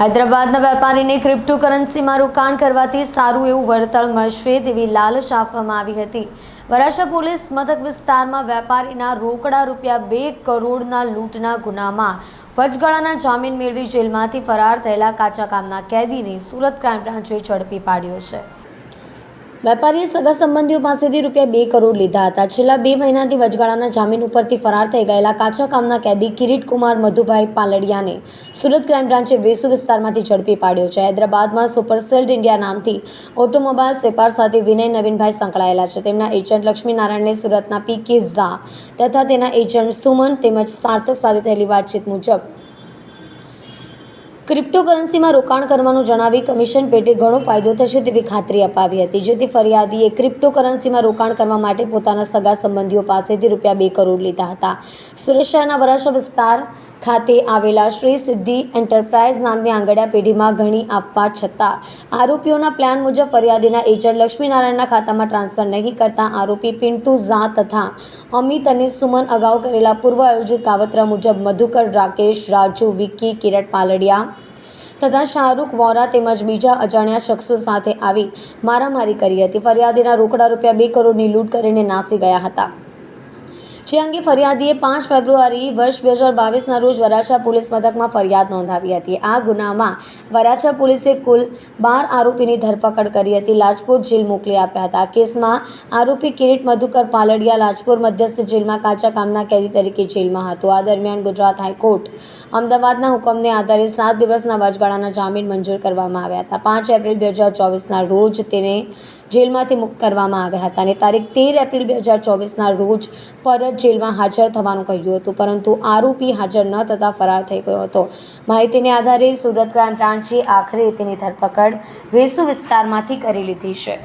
હૈદરાબાદના વેપારીને ક્રિપ્ટોકરન્સીમાં રોકાણ કરવાથી સારું એવું વળતર મળશે તેવી લાલચ આપવામાં આવી હતી. વરાછા પોલીસ મથક વિસ્તારમાં વેપારીના રોકડા રૂપિયા બે કરોડના લૂંટના ગુનામાં વચગાળાના જામીન મેળવી જેલમાંથી ફરાર થયેલા કાચા કામના કેદીને સુરત ક્રાઇમ બ્રાન્ચે ઝડપી પાડ્યો છે. વેપારીએ સગા સંબંધીઓ પાસેથી રૂપિયા બે કરોડ લીધા હતા. છેલ્લા બે મહિનાથી વચગાળાના જામીન ઉપરથી ફરાર થઈ ગયેલા કાચા કામના કેદી કિરીટકુમાર મધુભાઈ પાલડિયાને સુરત ક્રાઇમ બ્રાન્ચે વેસુ વિસ્તારમાંથી ઝડપી પાડ્યો છે. હૈદરાબાદમાં સુપરસેલ્ડ ઇન્ડિયા નામથી ઓટોમોબાઈલ્સ વેપાર સાથે વિનય નવીનભાઈ સંકળાયેલા છે. તેમના એજન્ટ લક્ષ્મીનારાયણને સુરતના પી કે ઝા તથા તેના એજન્ટ સુમન તેમજ સાર્થક સાથે થયેલી વાતચીત મુજબ ક્રિપ્ટોકરન્સીમાં રોકાણ કરવાનું જણાવી કમિશન પેટે ઘણો ફાયદો થશે તેવી ખાતરી અપાવી હતી. જેથી ફરિયાદીએ ક્રિપ્ટોકરન્સીમાં રોકાણ કરવા માટે પોતાના સગા સંબંધીઓ પાસેથી રૂપિયા બે કરોડ લીધા હતા. સુરત શહેરના વિસ્તાર ખાતે આવેલા શ્રી સિદ્ધિ એન્ટરપ્રાઇઝ નામની આંગડિયા પેઢીમાં ઘણી આપવા છતાં, આરોપીઓના પ્લાન મુજબ ફરિયાદીના એજન્ટ લક્ષ્મીનારાયણના ખાતામાં ટ્રાન્સફર નહીં કરતા આરોપી પિન્ટુ ઝા તથા અમિત અને સુમન અગાઉ કરેલા પૂર્વ આયોજિત કાવતરા મુજબ મધુકર, રાકેશ, રાજુ, વિક્કી કિરટ પાલડિયા તથા શાહરૂખ, વોરા તેમજ બીજા અજાણ્યા શખ્સો સાથે આવી મારામારી કરી હતી. ફરિયાદીના રોકડા રૂપિયા બે કરોડની લૂંટ કરીને નાસી ગયા હતા. જે અંગે ફરિયાદીએ પાંચ ફેબ્રુઆરી વર્ષ બે હજાર બાવીસના રોજ વરાછા પોલીસ મથકમાં ફરિયાદ નોંધાવી હતી. આ ગુનામાં વરાછા પોલીસે કુલ બાર આરોપીની ધરપકડ કરી હતી. લાજપોર જેલ મોકલી આપ્યા હતા. કેસમાં આરોપી કિરીટ મધુકર પાલડિયા લાજપોર મધ્યસ્થ જેલમાં કાચા કામના કેદી તરીકે જેલમાં હતો. આ દરમિયાન ગુજરાત હાઈકોર્ટ અમદાવાદના હુકમને આધારે સાત દિવસના વચગાળાના જામીન મંજૂર કરવામાં આવ્યા હતા. પાંચ એપ્રિલ બે હજાર ચોવીસના રોજ તેને જેલમાંથી મુક્ત કરવામાં આવ્યા હતા અને તારીખ તેર એપ્રિલ બે હજાર ચોવીસના રોજ પરત જેલમાં હાજર થવાનું કહ્યું હતું, પરંતુ આરોપી હાજર ન થતાં ફરાર થઈ ગયો હતો. માહિતીને આધારે સુરત ક્રાઇમ બ્રાન્ચે આખરે તેની ધરપકડ વેસુ વિસ્તારમાંથી કરી લીધી છે.